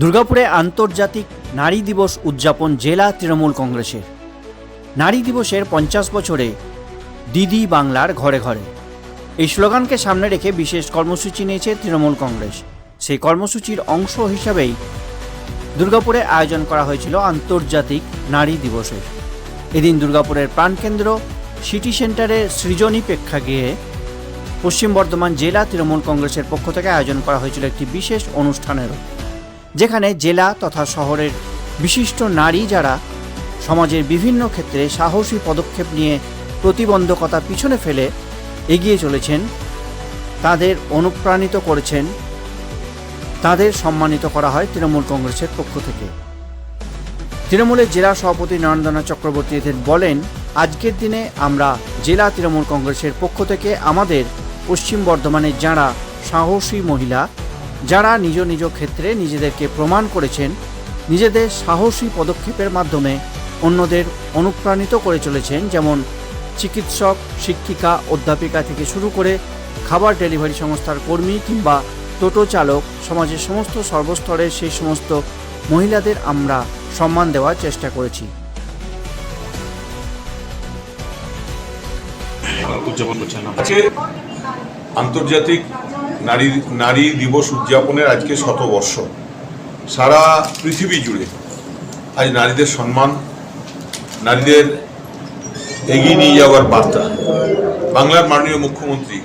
দুর্গাপুরে আন্তর্জাতিক নারী দিবস উদযাপন জেলা তৃণমূল কংগ্রেসের। নারী দিবসের পঞ্চাশ বছরে দিদি বাংলার ঘরে ঘরে। এই স্লোগানকে সামনে রেখে বিশেষ কর্মসূচি নিয়েছে তৃণমূল কংগ্রেস। সেই কর্মসূচির অংশ হিসাবেই দুর্গাপুরে আয়োজন করা হয়েছিল আন্তর্জাতিক নারী দিবসের। এদিন দুর্গাপুরের প্রাণকেন্দ্র সিটি সেন্টারে সৃজনী প্রেক্ষাগৃহে পশ্চিম বর্ধমান জেলা তৃণমূল কংগ্রেসের পক্ষ থেকে আয়োজন করা হয়েছিল একটি বিশেষ অনুষ্ঠানেরও। যেখানে জেলা তথা শহরের বিশিষ্ট নারী যারা সমাজের বিভিন্ন ক্ষেত্রে সাহসী পদক্ষেপ নিয়ে প্রতিবন্ধকতা পিছনে ফেলে এগিয়ে চলেছেন, তাদের অনুপ্রাণিত করেছেন, তাদের সম্মানিত করা হয় তৃণমূল কংগ্রেসের পক্ষ থেকে। তৃণমূলের জেলা সভাপতি নরেন্দ্রনাথ চক্রবর্তী এদের বলেন, আজকের দিনে আমরা জেলা তৃণমূল কংগ্রেসের পক্ষ থেকে আমাদের পশ্চিম বর্ধমানের যারা সাহসী মহিলা যারা নিজ নিজ ক্ষেত্রে নিজেদেরকে প্রমাণ করেছেন, নিজেদের সাহসী পদক্ষেপের মাধ্যমে অন্যদের অনুপ্রাণিত করে চলেছেন, যেমন চিকিৎসক, শিক্ষিকা, অধ্যাপিকা থেকে শুরু করে খাবার ডেলিভারি সংস্থার কর্মী কিংবা টোটো চালক, সমাজের সমস্ত সর্বস্তরের সেই সমস্ত মহিলাদের আমরা সম্মান দেওয়ার চেষ্টা করেছি। আন্তর্জাতিক নারী নারী দিবস উদযাপনের আজকে শতবর্ষ। সারা পৃথিবী জুড়ে আজ নারীদের সম্মান, নারীদের এগিয়ে নিয়ে যাওয়ার বার্তা। বাংলার মাননীয় মুখ্যমন্ত্রী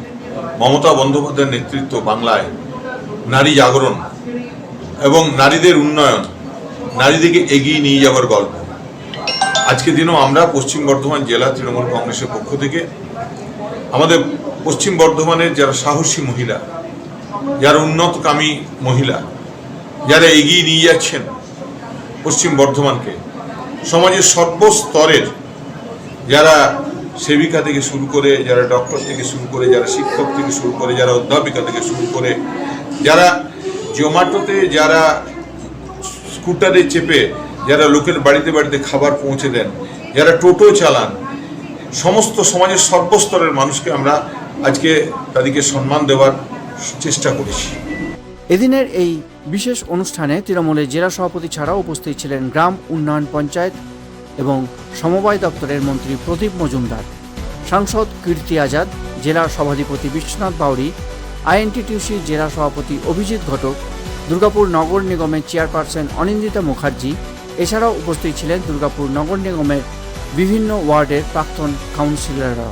মমতা বন্দ্যোপাধ্যায়ের নেতৃত্ব বাংলায় নারী জাগরণ এবং নারীদের উন্নয়ন, নারীদেরকে এগিয়ে নিয়ে যাওয়ার গল্প। আজকে দিনও আমরা পশ্চিম বর্ধমান জেলা তৃণমূল কংগ্রেসের পক্ষ থেকে আমাদের পশ্চিম বর্ধমানের যারা সাহসী মহিলা যারা উন্নতকামী মহিলা যারা এগিয়ে নিয়ে যাচ্ছেন পশ্চিম বর্ধমানকে। সমাজের সর্বস্তরের যারা সেবিকা থেকে শুরু করে, যারা ডক্টর থেকে শুরু করে, যারা শিক্ষক থেকে শুরু করে, যারা অধ্যাপিকা থেকে শুরু করে, যারা জোম্যাটোতে যারা স্কুটারে চেপে, যারা লোকের বাড়িতে বাড়িতে খাবার পৌঁছে দেন, যারা টোটো চালান, সমস্ত সমাজের সর্বস্তরের মানুষকে আমরা আজকে তাদেরকে সম্মান দেওয়ার চেষ্টা করেছি। এদিনের এই বিশেষ অনুষ্ঠানে তৃণমূলের জেলা সভাপতি ছাড়াও উপস্থিত ছিলেন গ্রাম উন্নয়ন পঞ্চায়েত এবং সমবায় দপ্তরের মন্ত্রী প্রদীপ মজুমদার, সাংসদ কীর্তি আজাদ, জেলা সভাধিপতি বিশ্বনাথ বাউরি আইএনটিটিউসি জেলা সভাপতি অভিজিৎ ঘটক, দুর্গাপুর নগর নিগমের চেয়ারপারসন অনিন্দিতা মুখার্জি, এছাড়াও উপস্থিত ছিলেন দুর্গাপুর নগর নিগমের বিভিন্ন ওয়ার্ডের প্রাক্তন কাউন্সিলররা